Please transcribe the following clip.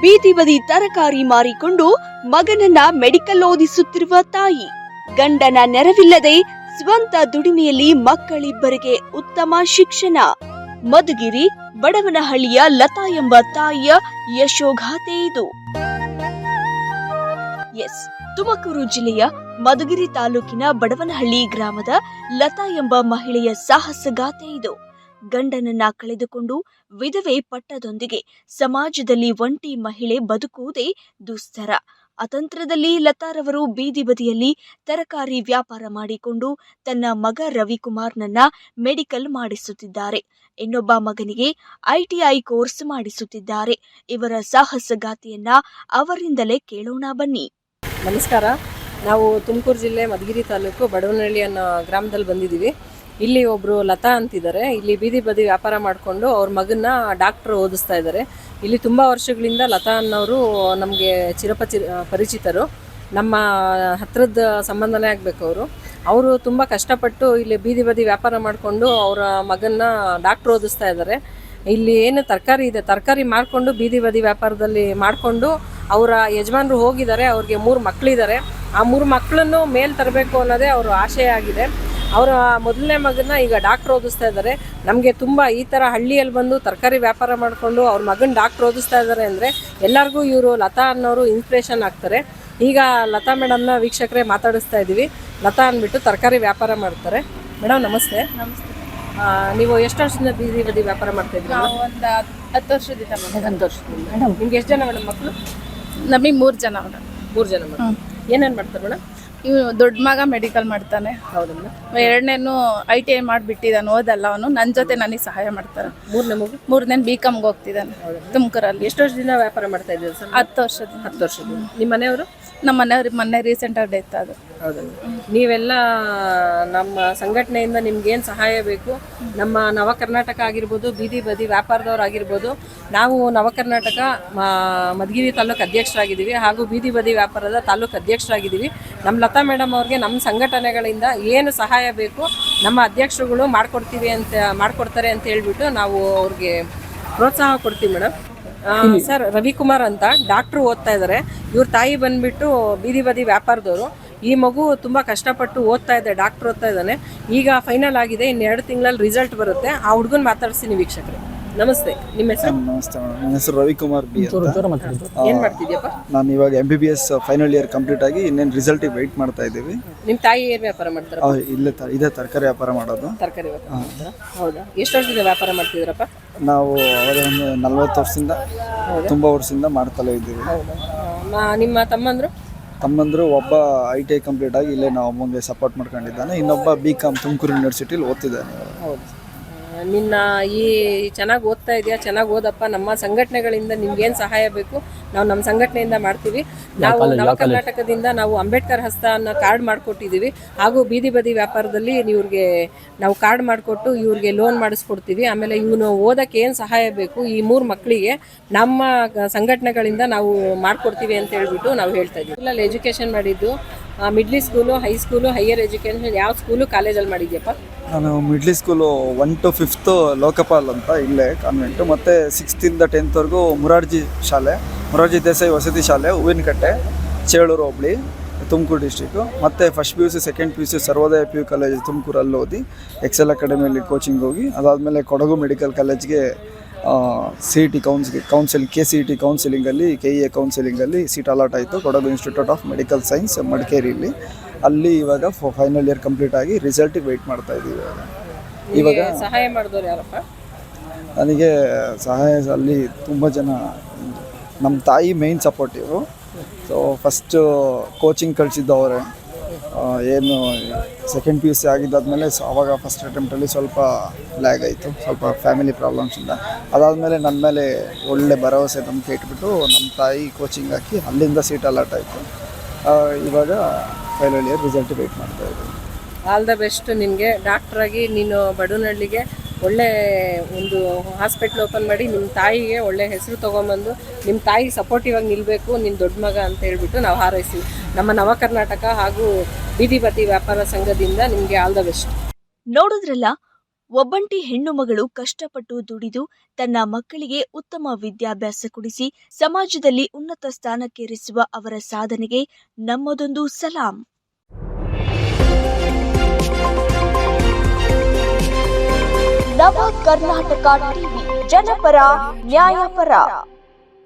ಬೀದಿ ಬದಿ ತರಕಾರಿ ಮಾರಿಕೊಂಡು ಮಗನನ್ನ ಮೆಡಿಕಲ್ ಓದಿಸುತ್ತಿರುವ ತಾಯಿ. ಗಂಡನ ನೆರವಿಲ್ಲದೆ ಸ್ವಂತ ದುಡಿಮೆಯಲ್ಲಿ ಮಕ್ಕಳಿಬ್ಬರಿಗೆ ಉತ್ತಮ ಶಿಕ್ಷಣ. ಮಧುಗಿರಿ, ಬಡವನಹಳ್ಳಿಯ ಲತಾ ಎಂಬ ತಾಯಿಯ ಯಶೋಗಾಥೆ ಇದು. ಎಸ್, ತುಮಕೂರು ಜಿಲ್ಲೆಯ ಮಧುಗಿರಿ ತಾಲೂಕಿನ ಬಡವನಹಳ್ಳಿ ಗ್ರಾಮದ ಲತಾ ಎಂಬ ಮಹಿಳೆಯ ಸಾಹಸಗಾಥೆ ಇದು. ಗಂಡನನ್ನ ಕಳೆದುಕೊಂಡು ವಿಧವೆ ಪಟ್ಟದೊಂದಿಗೆ ಸಮಾಜದಲ್ಲಿ ಒಂಟಿ ಮಹಿಳೆ ಬದುಕುವುದೇ ದುಸ್ತರ. ಅತಂತ್ರದಲ್ಲಿ ಲತಾರವರು ಬೀದಿ ಬದಿಯಲ್ಲಿ ತರಕಾರಿ ವ್ಯಾಪಾರ ಮಾಡಿಕೊಂಡು ತನ್ನ ಮಗ ರವಿಕುಮಾರ್ನನ್ನ ಮೆಡಿಕಲ್ ಮಾಡಿಸುತ್ತಿದ್ದಾರೆ. ಇನ್ನೊಬ್ಬ ಮಗನಿಗೆ ಐಟಿಐ ಕೋರ್ಸ್ ಮಾಡಿಸುತ್ತಿದ್ದಾರೆ. ಇವರ ಸಾಹಸಗಾತಿಯನ್ನ ಅವರಿಂದಲೇ ಕೇಳೋಣ ಬನ್ನಿ. ನಮಸ್ಕಾರ. ನಾವು ತುಮಕೂರು ಜಿಲ್ಲೆ ಮಧುಗಿರಿ ತಾಲೂಕು ಬಡವನಹಳ್ಳಿ ಅನ್ನೋ ಗ್ರಾಮದಲ್ಲಿ ಬಂದಿದ್ದೀವಿ. ಇಲ್ಲಿ ಒಬ್ಬರು ಲತಾ ಅಂತಿದ್ದಾರೆ. ಇಲ್ಲಿ ಬೀದಿ ಬದಿ ವ್ಯಾಪಾರ ಮಾಡಿಕೊಂಡು ಅವ್ರ ಮಗನ್ನ ಡಾಕ್ಟರ್ ಓದಿಸ್ತಾ ಇದ್ದಾರೆ. ಇಲ್ಲಿ ತುಂಬ ವರ್ಷಗಳಿಂದ ಲತಾ ಅನ್ನೋರು ನಮಗೆ ಚಿರಪಚಿ ಪರಿಚಿತರು. ನಮ್ಮ ಹತ್ರದ ಸಂಬಂಧನೇ ಆಗಬೇಕು ಅವರು. ಅವರು ತುಂಬ ಕಷ್ಟಪಟ್ಟು ಇಲ್ಲಿ ಬೀದಿ ಬದಿ ವ್ಯಾಪಾರ ಮಾಡಿಕೊಂಡು ಅವರ ಮಗನ್ನ ಡಾಕ್ಟರ್ ಓದಿಸ್ತಾ ಇದ್ದಾರೆ. ಇಲ್ಲಿ ಏನು ತರಕಾರಿ ಇದೆ, ತರಕಾರಿ ಮಾಡಿಕೊಂಡು ಬೀದಿ ಬದಿ ವ್ಯಾಪಾರದಲ್ಲಿ ಮಾಡಿಕೊಂಡು ಅವರ ಯಜಮಾನರು ಹೋಗಿದ್ದಾರೆ. ಅವ್ರಿಗೆ ಮೂರು ಮಕ್ಕಳಿದ್ದಾರೆ ಆ ಮೂರು ಮಕ್ಕಳನ್ನು ಮೇಲೆ ತರಬೇಕು ಅನ್ನೋದೇ ಅವರ ಆಶಯ ಆಗಿದೆ ಅವರ ಮೊದಲನೇ ಮಗನ ಈಗ ಡಾಕ್ಟ್ರ್ ಓದಿಸ್ತಾ ಇದ್ದಾರೆ. ನಮಗೆ ತುಂಬ ಈ ಥರ ಹಳ್ಳಿಯಲ್ಲಿ ಬಂದು ತರಕಾರಿ ವ್ಯಾಪಾರ ಮಾಡಿಕೊಂಡು ಅವ್ರ ಮಗನ ಡಾಕ್ಟರ್ ಓದಿಸ್ತಾ ಇದ್ದಾರೆ ಅಂದರೆ ಎಲ್ಲರಿಗೂ ಇವರು ಲತಾ ಅನ್ನೋರು ಇನ್ಸ್ಪಿರೇಷನ್ ಆಗ್ತಾರೆ. ಈಗ ಲತಾ ಮೇಡಮ್ನ ವೀಕ್ಷಕರೇ ಮಾತಾಡಿಸ್ತಾ ಇದ್ದೀವಿ ಲತಾ ಅಂದ್ಬಿಟ್ಟು ತರಕಾರಿ ವ್ಯಾಪಾರ ಮಾಡ್ತಾರೆ. ಮೇಡಮ್ ನಮಸ್ತೆ. ಆ, ನೀವು ಎಷ್ಟು ವರ್ಷದಿಂದ ಬೀದಿ ಬದಿ ವ್ಯಾಪಾರ ಮಾಡ್ತಾ ಇದ್ದೀರಾ? ಒಂದು ಹತ್ತು ವರ್ಷದಿಂದ ಒಂದು ವರ್ಷದಿಂದ. ನಿಮ್ಗೆ ಎಷ್ಟು ಜನ ಮೇಡಮ್ ಮಕ್ಕಳು ನಮಗೆ ಮೂರು ಜನ ಮೇಡಮ್ ಮೂರು ಜನ ಮೇಡಮ್ ಏನೇನು ಮಾಡ್ತಾರೆ ಮೇಡಮ್ ಇವ್ ದೊಡ್ಡ ಮಗ ಮೆಡಿಕಲ್ ಮಾಡ್ತಾನೆ. ಎರಡನೇನು ಐ ಟಿ ಐ ಮಾಡಿಬಿಟ್ಟಿದ್ದಾನೆ ಓದಲ್ಲ ಅವನು. ನನ್ನ ಜೊತೆ ನನಗೆ ಸಹಾಯ ಮಾಡ್ತಾರೆ ಮೂರನೇ ಮಗು? ಮೂರನೇ ಬಿ ಕಾಮ್ಗೆ ಹೋಗ್ತಿದ್ದಾನೆ ತುಮಕೂರಲ್ಲಿ. ಎಷ್ಟು ವರ್ಷದಿಂದ ವ್ಯಾಪಾರ ಮಾಡ್ತಾ ಇದ್ದೀವಿ ಸರ್? ಹತ್ತು ವರ್ಷದಿಂದ. ಹತ್ತು ವರ್ಷದಿಂದ. ನಿಮ್ಮ ಮನೆಯವರು? ನಮ್ಮ ಮನೆಯವ್ರಿಗೆ ಮೊನ್ನೆ ರೀಸೆಂಟಾಗಿ ಡೆತ್ ಅದು ಹೌದು. ನೀವೆಲ್ಲ ನಮ್ಮ ಸಂಘಟನೆಯಿಂದ ನಿಮ್ಗೆ ಏನು ಸಹಾಯ ಬೇಕು? ನಮ್ಮ ನವ ಕರ್ನಾಟಕ ಆಗಿರ್ಬೋದು, ಬೀದಿ ಬದಿ ವ್ಯಾಪಾರದವ್ರು ಆಗಿರ್ಬೋದು, ನಾವು ನವ ಕರ್ನಾಟಕ ಮಧುಗಿರಿ ತಾಲೂಕು ಅಧ್ಯಕ್ಷರಾಗಿದ್ದೀವಿ ಹಾಗೂ ಬೀದಿ ಬದಿ ವ್ಯಾಪಾರದ ತಾಲೂಕು ಅಧ್ಯಕ್ಷರಾಗಿದ್ದೀವಿ. ನಮ್ಮ ಲತಾ ಮೇಡಮ್ ಅವ್ರಿಗೆ ನಮ್ಮ ಸಂಘಟನೆಗಳಿಂದ ಏನು ಸಹಾಯ ಬೇಕು, ನಮ್ಮ ಅಧ್ಯಕ್ಷರುಗಳು ಮಾಡ್ಕೊಡ್ತೀವಿ ಅಂತ, ಮಾಡ್ಕೊಡ್ತಾರೆ ಅಂತ ಹೇಳ್ಬಿಟ್ಟು ನಾವು ಅವ್ರಿಗೆ ಪ್ರೋತ್ಸಾಹ ಕೊಡ್ತೀವಿ ಮೇಡಮ್. ಸರ್ ರವಿಕುಮಾರ್ ಅಂತ ಡಾಕ್ಟ್ರು ಓದ್ತಾ ಇದ್ದಾರೆ ಇವ್ರ ತಾಯಿ ಬಂದ್ಬಿಟ್ಟು ಬೀದಿ ಬದಿ ವ್ಯಾಪಾರದವರು. ಈ ಮಗು ತುಂಬ ಕಷ್ಟಪಟ್ಟು ಓದ್ತಾ ಇದೆ ಡಾಕ್ಟರ್ ಓದ್ತಾ ಇದ್ದಾನೆ. ಈಗ ಫೈನಲ್ ಆಗಿದೆ ಇನ್ನು ಎರಡು ತಿಂಗಳಲ್ಲಿ ರಿಸಲ್ಟ್ ಬರುತ್ತೆ. ಆ ಹುಡುಗನ ಮಾತಾಡ್ತೀನಿ ವೀಕ್ಷಕರೇ. ನಮಸ್ತೆ ನಿಮ್ಮ ಹೆಸರು? ನಮಸ್ತೆ ಮೇಡಮ್. ನನ್ನ ಹೆಸರು ರವಿಕುಮಾರ್ ಬಿ ಅಂತ. ಏನು ಮಾಡ್ತಿದ್ಯಪ್ಪ? ನಾನು ಇವಾಗ M B B S final year complete ಆಗಿ ಇನ್ನೇನು ರಿಸಲ್ಟಿಗೆ ವೆಯ್ಟ್ ಮಾಡ್ತಾ ಇದ್ದೀವಿ. ನಿಮ್ಮ ತಾಯಿ ಏನು ವ್ಯಾಪಾರ ಮಾಡ್ತಾರೆ ಆ, ಇಲ್ಲೇ ತ ಇದೇ ತರಕಾರಿ ವ್ಯಾಪಾರ ಮಾಡೋದು. ತರಕಾರಿ ವ್ಯಾಪಾರ ಮಾಡ್ತಾರಾ? ಹೌದಾ? ಎಷ್ಟು ವರ್ಷದಿಂದ ವ್ಯಾಪಾರ ಮಾಡ್ತಿದ್ರಪ್ಪ ನಾವು ಅವರ ಒಂದು ನಲ್ವತ್ತು ವರ್ಷದಿಂದ ತುಂಬ ವರ್ಷದಿಂದ ಮಾಡ್ತಲೇ ಇದ್ದೀವಿ. ಹೌದಾ? ಆ, ನಿಮ್ಮ ತಮ್ಮಂದ್ರು? ತಮ್ಮಂದ್ರು ಒಬ್ಬ ಐ ಟಿ ಐ ಕಂಪ್ಲೀಟ್ ಆಗಿ ಇಲ್ಲೇ ನಾವು ಅಮ್ಮಂಗೆ ಸಪೋರ್ಟ್ ಮಾಡ್ಕೊಂಡಿದ್ದಾನೆ. ಇನ್ನೊಬ್ಬ ಬಿ ಕಾಮ್ ತುಮಕೂರು ಯೂನಿವರ್ಸಿಟಿಲಿ ಓದ್ತಿದ್ದಾನೆ. ಹೌದು. ನಿನ್ನ ಈ ಚೆನ್ನಾಗಿ ಓದ್ತಾ ಇದೆಯಾ? ಚೆನ್ನಾಗಿ ಓದಪ್ಪ. ನಮ್ಮ ಸಂಘಟನೆಗಳಿಂದ ನಿಮ್ಗೇನು ಸಹಾಯ ಬೇಕು? ನಾವು ನಮ್ಮ ಸಂಘಟನೆಯಿಂದ ಮಾಡ್ತೀವಿ. ನಾವು ನವ ಕರ್ನಾಟಕದಿಂದ ನಾವು ಅಂಬೇಡ್ಕರ್ ಹಸ್ತ ಅನ್ನೋ ಕಾರ್ಡ್ ಮಾಡಿಕೊಟ್ಟಿದ್ದೀವಿ ಹಾಗೂ ಬೀದಿ ಬದಿ ವ್ಯಾಪಾರದಲ್ಲಿ ಇವ್ರಿಗೆ ನಾವು ಕಾರ್ಡ್ ಮಾಡಿಕೊಟ್ಟು ಇವ್ರಿಗೆ ಲೋನ್ ಮಾಡಿಸ್ಕೊಡ್ತೀವಿ. ಆಮೇಲೆ ಇವನು ಓದಕ್ಕೆ ಏನು ಸಹಾಯ ಬೇಕು? ಈ ಮೂರು ಮಕ್ಕಳಿಗೆ ನಮ್ಮ ಸಂಘಟನೆಗಳಿಂದ ನಾವು ಮಾಡ್ಕೊಡ್ತೀವಿ ಅಂತ ಹೇಳ್ಬಿಟ್ಟು ನಾವು ಹೇಳ್ತಾ ಇದ್ದೀವಿ ಎಜುಕೇಶನ್ ಎಜುಕೇಷನ್ ಮಾಡಿದ್ದು middle school high school higher education ಯಾವ ಸ್ಕೂಲು ಕಾಲೇಜಲ್ಲಿ ಮಾಡಿದ್ಯಪ್ಪ? ನಾನು middle school one two fifth Lokpal ಅಂತ ಇಲ್ಲೇ ಕಾನ್ವೆಂಟು ಮತ್ತು ಸಿಕ್ಸ್ತಿಂದ ಟೆಂತ್ವರೆಗೂ ಮುರಾರ್ಜಿ ಶಾಲೆ, ಮುರಾರ್ಜಿ ದೇಸಾಯಿ ವಸತಿ ಶಾಲೆ, ಹೂವಿನಕಟ್ಟೆ, ಚೇಳೂರು ಹೋಬಳಿ, ತುಮಕೂರು ಡಿಸ್ಟಿಕ್ಕು ಮತ್ತು first P U C second P U C Sarvodaya P U college ತುಮಕೂರಲ್ಲಿ ಓದಿ ಎಕ್ಸೆಲ್ ಅಕಾಡೆಮಿಯಲ್ಲಿ ಕೋಚಿಂಗ್ ಹೋಗಿ, ಅದಾದಮೇಲೆ ಕೊಡಗು ಮೆಡಿಕಲ್ ಕಾಲೇಜ್ಗೆ C E T council council K C E T ಕೌನ್ಸಿಲಿಂಗಲ್ಲಿ K E A ಕೌನ್ಸಿಲಿಂಗಲ್ಲಿ ಸೀಟ್ ಅಲಾಟ್ ಆಯಿತು. Kodagu institute of medical science ಮಡಿಕೇರಿಯಲ್ಲಿ. ಅಲ್ಲಿ ಇವಾಗ ಫೈನಲ್ ಇಯರ್ ಕಂಪ್ಲೀಟ್ ಆಗಿ ರಿಸಲ್ಟಿಗೆ ವೆಯ್ಟ್ ಮಾಡ್ತಾ ಇದ್ದೀವಿ ಇವಾಗ. ಇವಾಗ ಸಹಾಯ ಮಾಡಿದವ್ರು ಯಾರಪ್ಪ? ನನಗೆ ಸಹಾಯ ಅಲ್ಲಿ ತುಂಬ ಜನ ನಮ್ಮ ತಾಯಿ main supportive so first coaching ಕಳಿಸಿದ್ದು ಅವರೇ ಏನು ಸೆಕೆಂಡ್ ಪಿ ಯು ಸಿ ಆಗಿದ್ದಾದಮೇಲೆ ಸೊ ಅವಾಗ ಫಸ್ಟ್ ಅಟೆಂಪ್ಟಲ್ಲಿ ಸ್ವಲ್ಪ ಲ್ಯಾಗ್ ಆಯಿತು, ಸ್ವಲ್ಪ ಫ್ಯಾಮಿಲಿ ಪ್ರಾಬ್ಲಮ್ಸಿಂದ ಅದಾದಮೇಲೆ ನನ್ನ ಮೇಲೆ ಒಳ್ಳೆ ಭರವಸೆ ನಂಬಿಕೆ ಇಟ್ಬಿಟ್ಟು ನಮ್ಮ ತಾಯಿ ಕೋಚಿಂಗ್ ಹಾಕಿ ಅಲ್ಲಿಂದ ಸೀಟ್ ಅಲಾಟ್ ಆಯಿತು. ಇವಾಗ ಫೈನಲ್ ಇಯರ್ ರಿಸಲ್ಟ್ ವೇಟ್ ಮಾಡ್ತಾ ಇದ್ದೀನಿ. ಆಲ್ ದ ಬೆಸ್ಟ್ ನಿನಗೆ. ಡಾಕ್ಟ್ರಾಗಿ ನೀನು ಬಡವನಹಳ್ಳಿಗೆ ಒಳ್ಳೆ ಒಂದು ಹಾಸ್ಪಿಟ್ಲ್ ಓಪನ್ ಮಾಡಿ ನಿಮ್ಮ ತಾಯಿಗೆ ಒಳ್ಳೆ ಹೆಸರು ತೊಗೊಂಬಂದು ನಿಮ್ಮ ತಾಯಿ ಸಪೋರ್ಟಿವ್ ಆಗಿ ನಿಲ್ಲಬೇಕು ನಿನ್ನ ದೊಡ್ಡ ಮಗ ಅಂತ ಹೇಳ್ಬಿಟ್ಟು ನಾವು ಹಾರೈಸ್ತೀವಿ. ನಮ್ಮ ನವ ಕರ್ನಾಟಕ ಹಾಗೂ ಬೀದಿ ಬದಿ ವ್ಯಾಪಾರ ಸಂಘದಿಂದ ನಿಮಗೆ ಆಲ್ ದ ಬೆಸ್ಟ್. ನೋಡಿದ್ರಲ್ಲ ಒಬ್ಬಂಟಿ ಹೆಣ್ಣು ಮಗಳು ಕಷ್ಟಪಟ್ಟು ದುಡಿದು ತನ್ನ ಮಕ್ಕಳಿಗೆ ಉತ್ತಮ ವಿದ್ಯಾಭ್ಯಾಸ ಕೊಡಿಸಿ ಸಮಾಜದಲ್ಲಿ ಉನ್ನತ ಸ್ಥಾನಕ್ಕೇರಿಸುವ ಅವರ ಸಾಧನೆಗೆ ನಮ್ಮದೊಂದು ಸಲಾಂ. ನವ ಕರ್ನಾಟಕ ಟಿವಿ ಜನಪರ ನ್ಯಾಯಪರ.